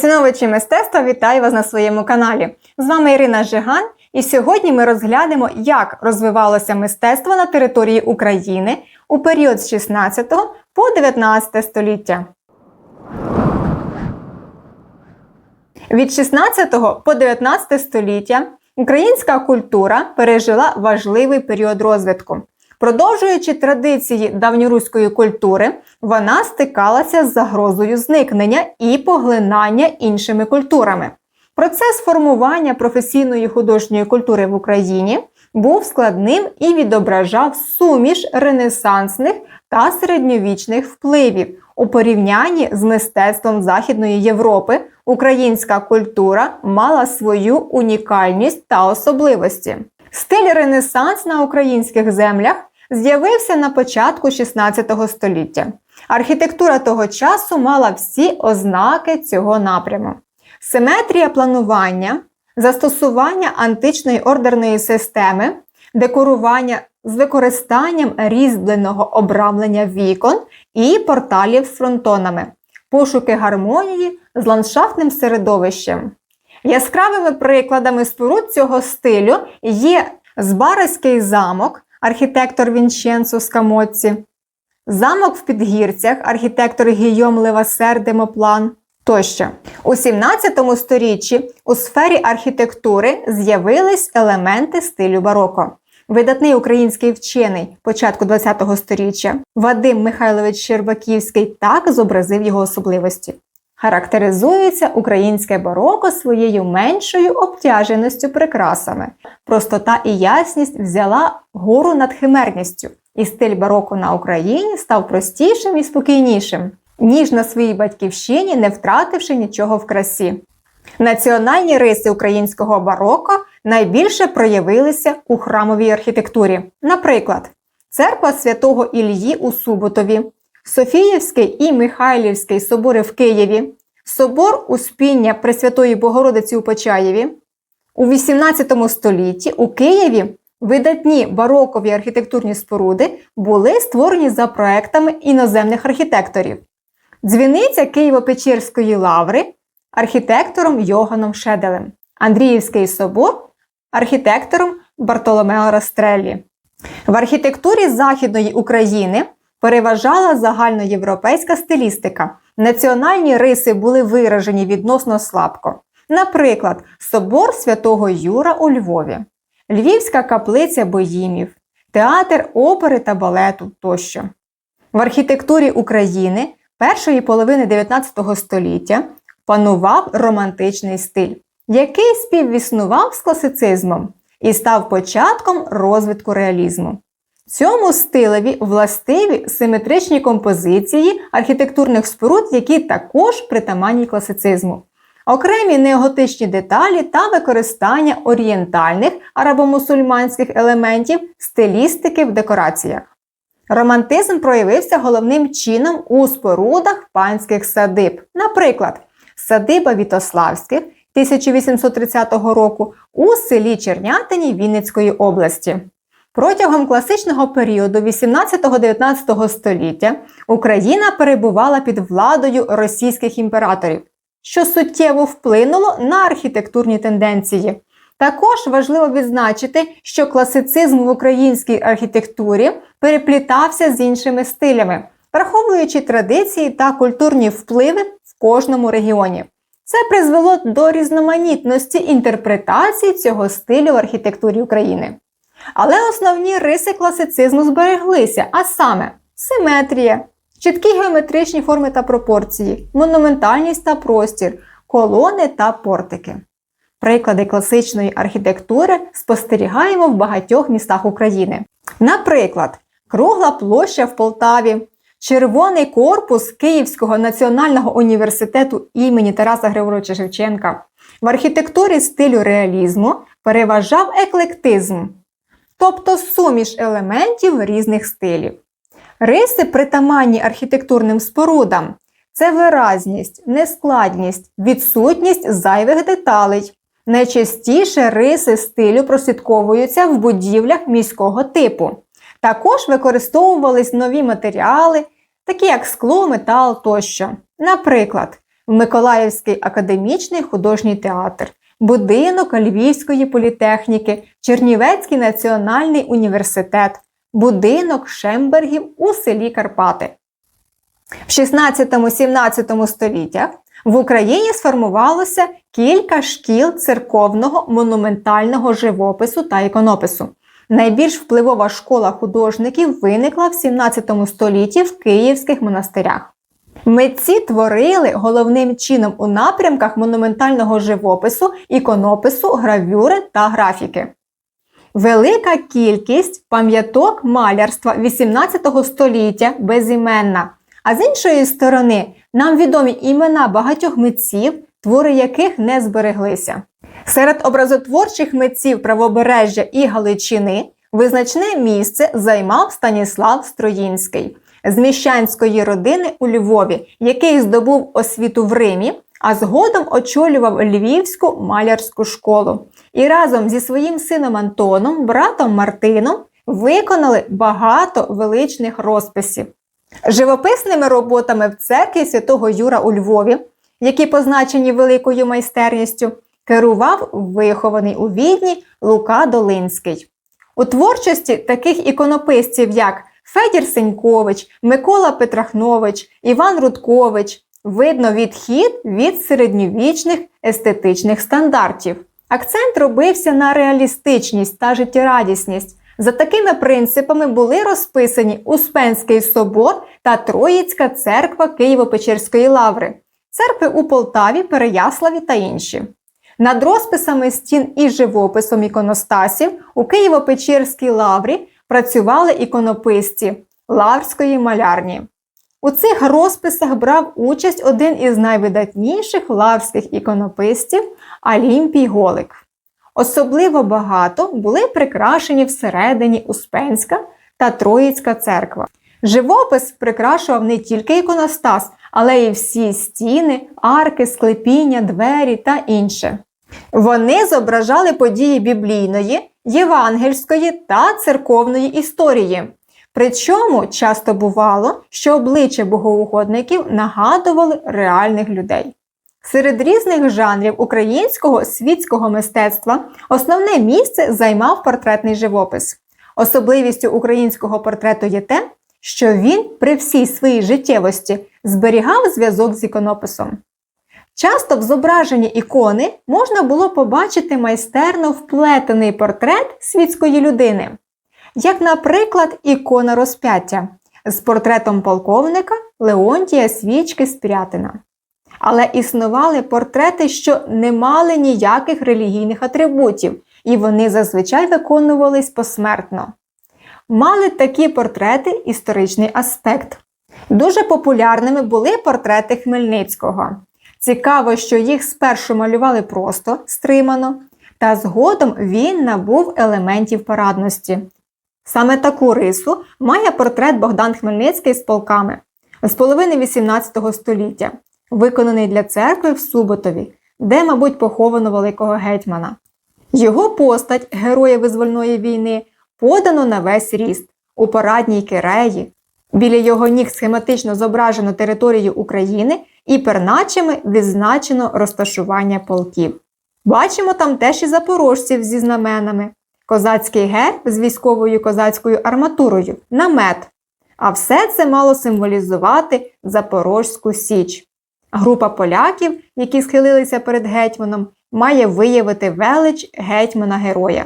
Поціновувачі мистецтва вітаю вас на своєму каналі. З вами Ірина Жиган, і сьогодні ми розглянемо, як розвивалося мистецтво на території України у період з 16 по 19 століття. Від 16 по 19 століття українська культура пережила важливий період розвитку. Продовжуючи традиції давньоруської культури, вона стикалася з загрозою зникнення і поглинання іншими культурами. Процес формування професійної художньої культури в Україні був складним і відображав суміш ренесансних та середньовічних впливів. У порівнянні з мистецтвом Західної Європи українська культура мала свою унікальність та особливості. Стиль Ренесанс на українських землях з'явився на початку 16 століття. Архітектура того часу мала всі ознаки цього напряму. Симетрія планування, застосування античної ордерної системи, декорування з використанням різьбленого обрамлення вікон і порталів з фронтонами, пошуки гармонії з ландшафтним середовищем. Яскравими прикладами споруд цього стилю є Збаразький замок, архітектор Вінченцо Скамоцці, замок в Підгірцях, архітектор Гійом Левасер Демоплан тощо. У 17 сторіччі у сфері архітектури з'явились елементи стилю бароко. Видатний український вчений початку ХХ століття Вадим Михайлович Щербаківський так зобразив його особливості. Характеризується українське бароко своєю меншою обтяженістю прикрасами. Простота і ясність взяла гору над химерністю, і стиль бароко на Україні став простішим і спокійнішим, ніж на своїй батьківщині, не втративши нічого в красі. Національні риси українського бароко найбільше проявилися у храмовій архітектурі. Наприклад, церква святого Ільї у Суботові, Софіївський і Михайлівський собори в Києві, собор Успіння Пресвятої Богородиці у Почаєві. У XVIII столітті у Києві видатні барокові архітектурні споруди були створені за проектами іноземних архітекторів. Дзвіниця Києво-Печерської лаври архітектором Йоганом Шеделем, Андріївський собор архітектором Бартоломео Растреллі. В архітектурі Західної України переважала загальноєвропейська стилістика. Національні риси були виражені відносно слабко. Наприклад, собор святого Юра у Львові, Львівська каплиця боїмів, театр опери та балету тощо. В архітектурі України першої половини 19 століття панував романтичний стиль, який співіснував з класицизмом і став початком розвитку реалізму. Цьому стилеві властиві симетричні композиції архітектурних споруд, які також притаманні класицизму, окремі неоготичні деталі та використання орієнтальних арабомусульманських елементів стилістики в декораціях. Романтизм проявився головним чином у спорудах панських садиб, наприклад, садиба Вітославських 1830 року у селі Чернятині Вінницької області. Протягом класичного періоду 18-19 століття Україна перебувала під владою російських імператорів, що суттєво вплинуло на архітектурні тенденції. Також важливо відзначити, що класицизм в українській архітектурі переплітався з іншими стилями, враховуючи традиції та культурні впливи в кожному регіоні. Це призвело до різноманітності інтерпретацій цього стилю в архітектурі України. Але основні риси класицизму збереглися, а саме симетрія, чіткі геометричні форми та пропорції, монументальність та простір, колони та портики. Приклади класичної архітектури спостерігаємо в багатьох містах України. Наприклад, кругла площа в Полтаві, червоний корпус Київського національного університету імені Тараса Григоровича Шевченка. В архітектурі стилю реалізму переважав еклектизм тобто суміш елементів різних стилів. Риси притаманні архітектурним спорудам це виразність, нескладність, відсутність зайвих деталей. Найчастіше риси стилю прослідковуються в будівлях міського типу. Також використовувались нові матеріали, такі як скло, метал тощо. Наприклад, в Миколаївський академічний художній театр, будинок Львівської політехніки, Чернівецький національний університет, будинок Шембергів у селі Карпати. В 16-17 століттях в Україні сформувалося кілька шкіл церковного монументального живопису та іконопису. Найбільш впливова школа художників виникла в 17 столітті в київських монастирях. Митці творили головним чином у напрямках монументального живопису, іконопису, гравюри та графіки. Велика кількість пам'яток малярства 18 століття безіменна. А з іншої сторони, нам відомі імена багатьох митців, твори яких не збереглися. Серед образотворчих митців правобережжя і Галичини визначне місце займав Станіслав Строїнський з міщанської родини у Львові, який здобув освіту в Римі, а згодом очолював Львівську малярську школу. І разом зі своїм сином Антоном, братом Мартином, виконали багато величних розписів. Живописними роботами в церкві святого Юра у Львові, які позначені великою майстерністю, керував вихований у відні Лука Долинський. У творчості таких іконописців, як Федір Сенькович, Микола Петрахнович, Іван Рудкович, видно відхід від середньовічних естетичних стандартів. Акцент робився на реалістичність та життєрадісність. За такими принципами були розписані Успенський собор та Троїцька церква Києво-Печерської лаври, церкви у Полтаві, Переяславі та інші. Над розписами стін і живописом іконостасів у Києво-Печерській лаврі працювали іконописці Лаврської малярні. У цих розписах брав участь один із найвидатніших лаврських іконописців Алімпій Голик. Особливо багато були прикрашені всередині Успенська та Троїцька церква. Живопис прикрашував не тільки іконостас, але й всі стіни, арки, склепіння, двері та інше. Вони зображали події біблійної, євангельської та церковної історії. Причому часто бувало, що обличчя богоугодників нагадували реальних людей. Серед різних жанрів українського світського мистецтва основне місце займав портретний живопис. Особливістю українського портрету є те, що він при всій своїй життєвості зберігав зв'язок з іконописом. Часто в зображенні ікони можна було побачити майстерно вплетений портрет світської людини, як, наприклад, ікона розп'яття з портретом полковника Леонтія Свічки Спрятина. Але існували портрети, що не мали ніяких релігійних атрибутів, і вони зазвичай виконувались посмертно. Мали такі портрети історичний аспект. Дуже популярними були портрети Хмельницького. Цікаво, що їх спершу малювали просто стримано, та згодом він набув елементів парадності. Саме таку рису має портрет Богдан Хмельницький з полками з половини XVIII століття, виконаний для церкви в Суботові, де, мабуть, поховано великого гетьмана. Його постать, героя визвольної війни, подано на весь ріст у парадній киреї. Біля його ніг схематично зображено територію України і перначами відзначено розташування полків. Бачимо там теж і запорожців зі знаменами, козацький герб з військовою козацькою арматурою, намет. А все це мало символізувати Запорозьку Січ. Група поляків, які схилилися перед гетьманом, має виявити велич гетьмана-героя.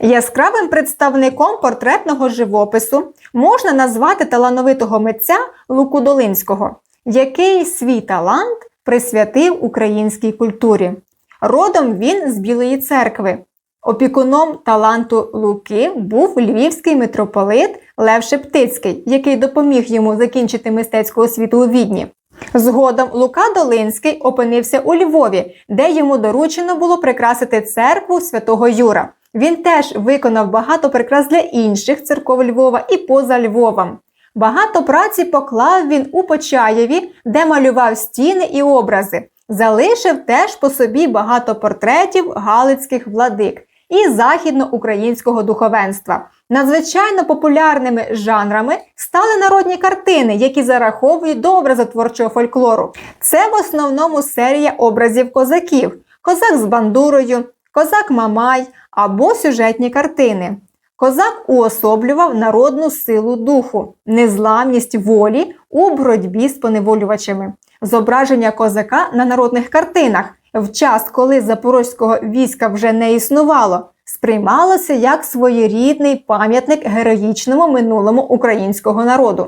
Яскравим представником портретного живопису можна назвати талановитого митця Луку Долинського, який свій талант присвятив українській культурі. Родом він з Білої церкви. Опікуном таланту Луки був львівський митрополит Лев Шептицький, який допоміг йому закінчити мистецьку освіту у Відні. Згодом Лука Долинський опинився у Львові, де йому доручено було прикрасити церкву святого Юра. Він теж виконав багато прикрас для інших церков Львова і поза Львовом. Багато праці поклав він у Почаєві, де малював стіни і образи. Залишив теж по собі багато портретів галицьких владик, і західноукраїнського духовенства. Надзвичайно популярними жанрами стали народні картини, які зараховують до образотворчого фольклору. Це в основному серія образів козаків: козак з бандурою, козак Мамай або сюжетні картини. Козак уособлював народну силу духу, незламність волі у боротьбі з поневолювачами. Зображення козака на народних картинах в час, коли запорозького війська вже не існувало, сприймалося як своєрідний пам'ятник героїчному минулому українського народу,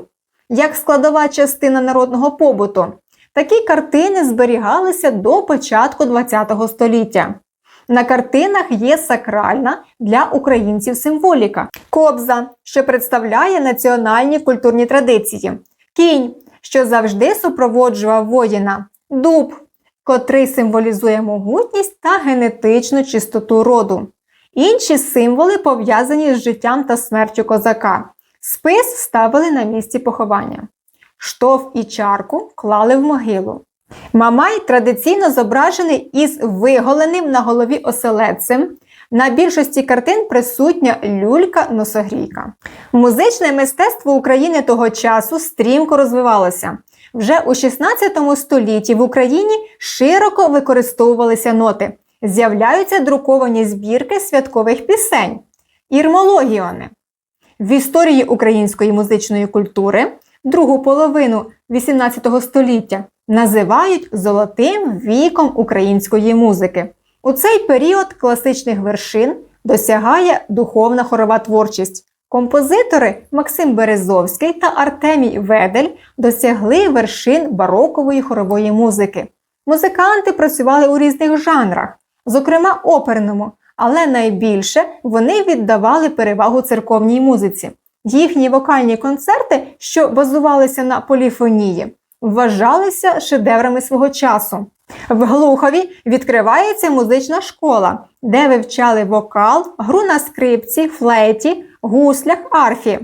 як складова частина народного побуту. Такі картини зберігалися до початку ХХ століття. На картинах є сакральна для українців символіка, кобза, що представляє національні культурні традиції, кінь, що завжди супроводжував воїна, дуб, котрий символізує могутність та генетичну чистоту роду. Інші символи пов'язані з життям та смертю козака. Спис ставили на місці поховання. Штоф і чарку клали в могилу. Мамай традиційно зображений із виголеним на голові оселедцем. На більшості картин присутня люлька-носогрійка. Музичне мистецтво України того часу стрімко розвивалося. Вже у 16 столітті в Україні широко використовувалися ноти. З'являються друковані збірки святкових пісень, ірмологіони. В історії української музичної культури другу половину XVIII століття називають золотим віком української музики. У цей період класичних вершин досягає духовна хорова творчість. Композитори Максим Березовський та Артемій Ведель досягли вершин барокової хорової музики. Музиканти працювали у різних жанрах, зокрема оперному, але найбільше вони віддавали перевагу церковній музиці. Їхні вокальні концерти, що базувалися на поліфонії, вважалися шедеврами свого часу. В Глухові відкривається музична школа, де вивчали вокал, гру на скрипці, флейті, гуслях, арфі.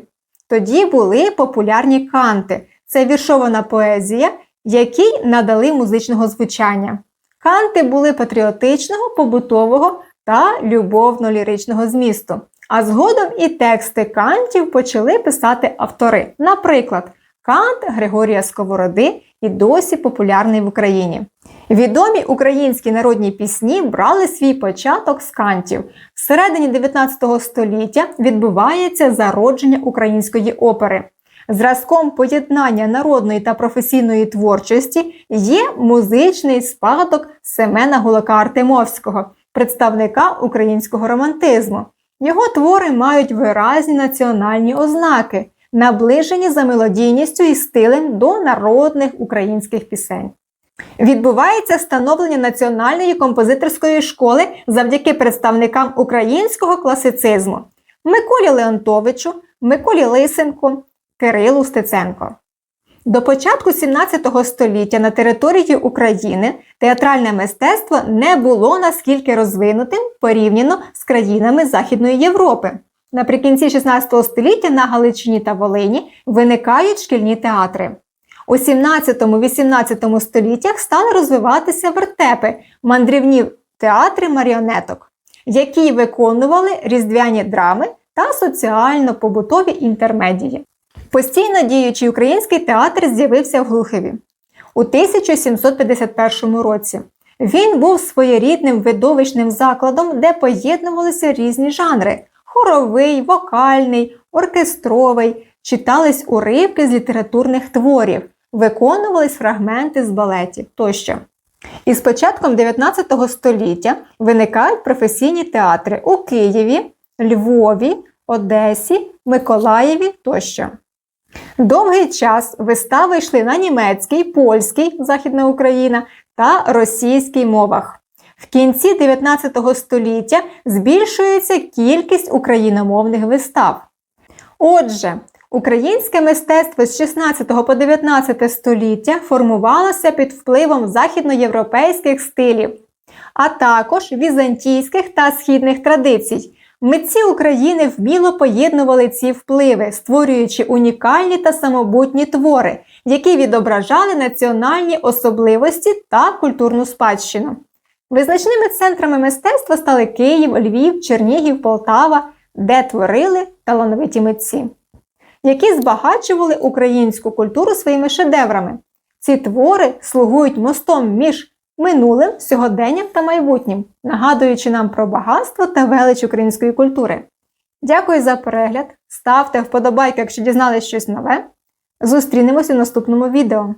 Тоді були популярні канти. Це віршована поезія, якій надали музичного звучання. Канти були патріотичного, побутового та любовно-ліричного змісту. А згодом і тексти кантів почали писати автори. Наприклад, Кант Григорія Сковороди і досі популярний в Україні. Відомі українські народні пісні брали свій початок з кантів. Всередині 19 століття відбувається зародження української опери. Зразком поєднання народної та професійної творчості є музичний спадок Семена Гулака Артемовського, представника українського романтизму. Його твори мають виразні національні ознаки, наближені за мелодійністю і стилем до народних українських пісень. Відбувається становлення національної композиторської школи завдяки представникам українського класицизму Миколі Леонтовичу, Миколі Лисенку, Кирилу Стеценко. До початку 17 століття на території України театральне мистецтво не було наскільки розвинутим порівняно з країнами Західної Європи. Наприкінці 16 століття на Галичині та Волині виникають шкільні театри. У 17-18 століттях стали розвиватися вертепи, мандрівні театри маріонеток, які виконували різдвяні драми та соціально-побутові інтермедії. Постійно діючий український театр з'явився в Глухові у 1751 році. Він був своєрідним видовищним закладом, де поєднувалися різні жанри хоровий, вокальний, оркестровий, читались уривки з літературних творів, виконувались фрагменти з балетів тощо. І з початком 19 століття виникають професійні театри у Києві, Львові, Одесі, Миколаєві тощо. Довгий час вистави йшли на німецький, польський Західна Україна та російській мовах. В кінці 19 століття збільшується кількість україномовних вистав. Отже, українське мистецтво з 16 по 19 століття формувалося під впливом західноєвропейських стилів, а також візантійських та східних традицій. Митці України вміло поєднували ці впливи, створюючи унікальні та самобутні твори, які відображали національні особливості та культурну спадщину. Визначними центрами мистецтва стали Київ, Львів, Чернігів, Полтава, де творили талановиті митці, які збагачували українську культуру своїми шедеврами. Ці твори слугують мостом між минулим, сьогоденням та майбутнім, нагадуючи нам про багатство та велич української культури. Дякую за перегляд. Ставте вподобайки, якщо дізнались щось нове. Зустрінемось у наступному відео.